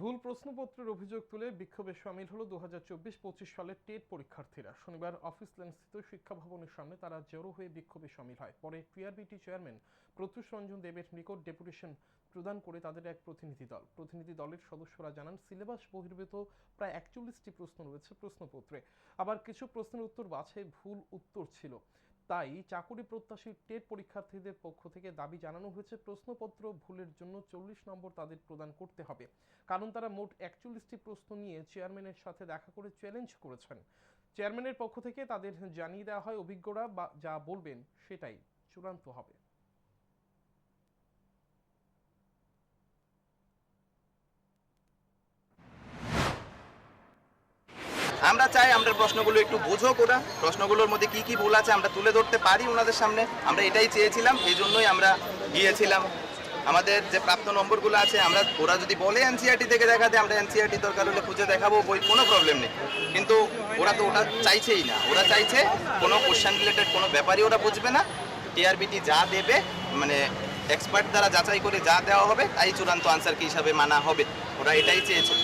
ভুল প্রশ্নপত্রের অভিযোগ তুলে বিক্ষোভে সামিল হলো দু হাজার চব্বিশ পঁচিশ সালের টেট পরীক্ষার্থীরা। শনিবার অফিস লেনস্থিত শিক্ষা ভবনের সামনে তারা জড়ো হয়ে বিক্ষোভে সামিল হয়। পরে টিআরবিটি চেয়ারম্যান প্রত্যুষ রঞ্জন দেবের নিকট ডেপুটেশন প্রদান করে তাদের এক প্রতিনিধি দল। প্রতিনিধি দলের সদস্যরা জানান, সিলেবাস বহির্ভূত প্রায় একচল্লিশটি প্রশ্ন রয়েছে প্রশ্নপত্রে। আবার কিছু প্রশ্নের উত্তর বাছাই ভুল উত্তর ছিল। তাই চাকুরি প্রত্যাশী টেট পরীক্ষার্থীদের পক্ষ থেকে দাবি জানানো হয়েছে, প্রশ্নপত্র ভুলের জন্য চল্লিশ নম্বর তাদের প্রদান করতে হবে। কারণ তারা মোট একচল্লিশটি প্রশ্ন নিয়ে চেয়ারম্যানের সাথে দেখা করে চ্যালেঞ্জ করেছেন। চেয়ারম্যানের পক্ষ থেকে তাদের জানিয়ে দেওয়া হয়, অভিজ্ঞরা বা যা বলবেন সেটাই চূড়ান্ত হবে। আমরা চাই আমরা প্রশ্নগুলো একটু বুঝো ওরা প্রশ্নগুলোর মধ্যে কি কি ভুল আছে আমরা তুলে ধরতে পারি ওনাদের সামনে। আমরা এটাই চেয়েছিলাম, এই জন্যই আমরা গিয়েছিলাম। আমাদের যে প্রাপ্ত নম্বরগুলো আছে, আমরা, ওরা যদি বলে এনসিআরটি থেকে দেখাতে, আমরা এনসিআরটি দরকার হলে খুঁজে দেখাবো, বই, কোনো প্রবলেম নেই। কিন্তু ওরা তো ওটা চাইছেই না। ওরা চাইছে কোনো কোশ্চেন রিলেটেড কোনো ব্যাপারই ওরা বুঝবে না। টিআরবিটি যা দেবে মানে এক্সপার্ট দ্বারা যাচাই করে যা দেওয়া হবে, তাই চূড়ান্ত আনসার কি হিসাবে মানা হবে। ওরা এটাই চেয়েছে।